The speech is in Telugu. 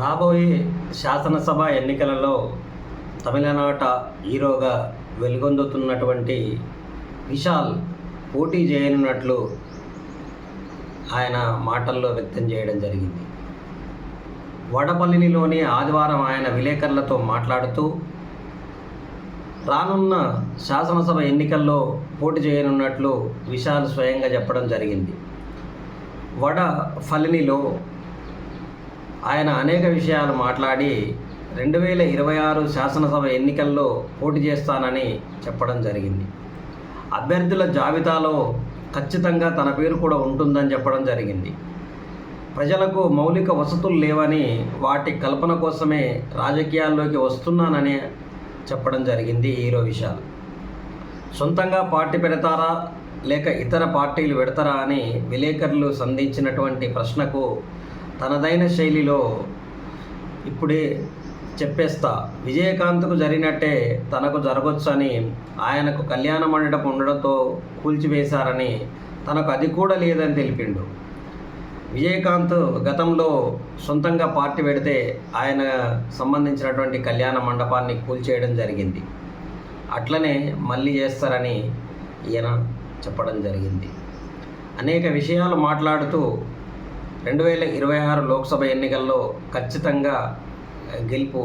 రాబోయే శాసనసభ ఎన్నికలలో తమిళనాట హీరోగా వెలుగొందుతున్నటువంటి విశాల్ పోటీ చేయనున్నట్లు ఆయన మాటల్లో వ్యక్తం చేయడం జరిగింది. వడపల్లినిలోని ఆదివారం ఆయన విలేకరులతో మాట్లాడుతూ రానున్న శాసనసభ ఎన్నికల్లో పోటీ చేయనున్నట్లు విశాల్ స్వయంగా చెప్పడం జరిగింది. వడ ఫలినిలో ఆయన అనేక విషయాలు మాట్లాడి రెండు వేల ఇరవై ఆరు శాసనసభ ఎన్నికల్లో పోటీ చేస్తానని చెప్పడం జరిగింది. అభ్యర్థుల జాబితాలో ఖచ్చితంగా తన పేరు కూడా ఉంటుందని చెప్పడం జరిగింది. ప్రజలకు మౌలిక వసతులు లేవని వాటి కల్పన కోసమే రాజకీయాల్లోకి వస్తున్నానని చెప్పడం జరిగింది హీరో విశాల్. సొంతంగా పార్టీ పెడతారా? లేక ఇతర పార్టీలు పెడతారా అని విలేకరులు సంధించినటువంటి ప్రశ్నకు తనదైన శైలిలో ఇప్పుడే చెప్పేస్తా. విజయకాంత్కు జరిగినట్టే తనకు జరగొచ్చని ఆయనకు కళ్యాణ మండపం ఉండడంతో కూల్చివేశారని తనకు అది కూడా లేదని తెలిపిండు. విజయకాంత్ గతంలో సొంతంగా పార్టీ పెడితే ఆయన సంబంధించినటువంటి కళ్యాణ మండపాన్ని కూల్చేయడం జరిగింది. అట్లనే మళ్ళీ చేస్తారని ఈయన చెప్పడం జరిగింది. అనేక విషయాలు మాట్లాడుతూ రెండు వేల ఇరవై ఆరు లోక్సభ ఎన్నికల్లో ఖచ్చితంగా గెలుపు